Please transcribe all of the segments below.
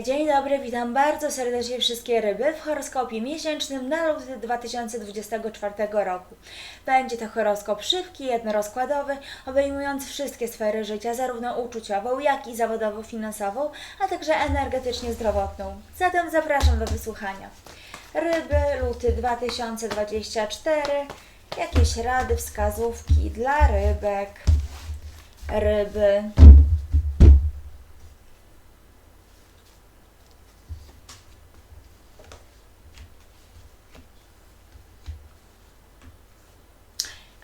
Dzień dobry, witam bardzo serdecznie wszystkie ryby w horoskopie miesięcznym na luty 2024 roku. Będzie to horoskop szybki, jednorozkładowy, obejmujący wszystkie sfery życia, zarówno uczuciową, jak i zawodowo-finansową, a także energetycznie-zdrowotną. Zatem zapraszam do wysłuchania. Ryby, luty 2024. Jakieś rady, wskazówki dla rybek. Ryby.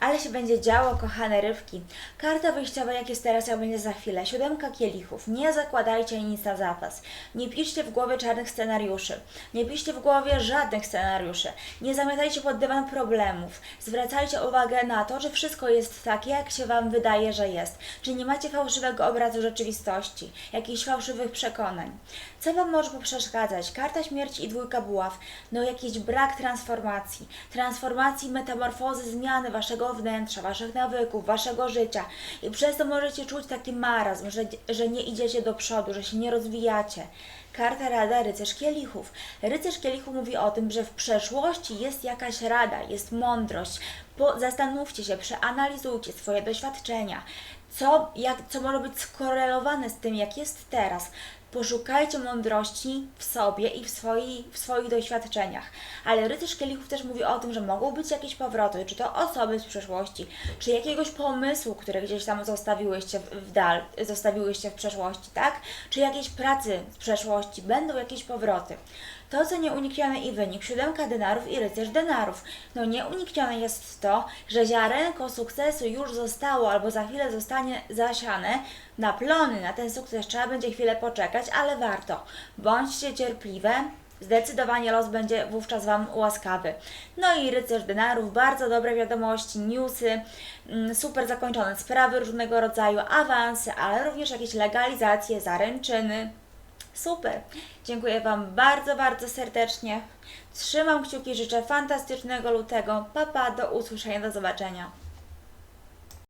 Ale się będzie działo, kochane rybki. Karta wyjściowa, jak jest teraz, jak będzie za chwilę. Siódemka kielichów. Nie zakładajcie nic na zapas. Nie piszcie w głowie czarnych scenariuszy. Nie piszcie w głowie żadnych scenariuszy. Nie zamiatajcie pod dywan problemów. Zwracajcie uwagę na to, że wszystko jest takie, jak się Wam wydaje, że jest. Czy nie macie fałszywego obrazu rzeczywistości, jakichś fałszywych przekonań. Co Wam może poprzeszkadzać? Karta śmierci i dwójka buław. No jakiś brak transformacji. Transformacji, metamorfozy, zmiany Waszego wnętrza, Waszych nawyków, Waszego życia. I przez to możecie czuć taki marazm, że, że nie idziecie do przodu, że się nie rozwijacie. Karta Rada Rycerz Kielichów. Rycerz Kielichów mówi o tym, że w przeszłości jest jakaś rada, jest mądrość. Po, zastanówcie się, przeanalizujcie swoje doświadczenia, co, jak, co może być skorelowane z tym, jak jest teraz. Poszukajcie mądrości w sobie i w, w swoich doświadczeniach. Ale rycerz kielichów też mówi o tym, że mogą być jakieś powroty, czy to osoby z przeszłości, czy jakiegoś pomysłu, który gdzieś tam zostawiłyście w, w dal, zostawiłyście w przeszłości, tak? Czy jakiejś pracy z przeszłości, będą jakieś powroty. To, co nieuniknione i wynik, siódemka denarów i rycerz denarów. No nieuniknione jest to, że ziarenko sukcesu już zostało albo za chwilę zostanie zasiane na plony. Na ten sukces trzeba będzie chwilę poczekać, ale warto. Bądźcie cierpliwe. Zdecydowanie los będzie wówczas Wam łaskawy. No i rycerz denarów, bardzo dobre wiadomości, newsy, mm, super zakończone sprawy różnego rodzaju, awanse, ale również jakieś legalizacje, zaręczyny. Super. Dziękuję Wam bardzo, bardzo serdecznie. Trzymam kciuki, życzę fantastycznego lutego. Papa, do usłyszenia, do zobaczenia.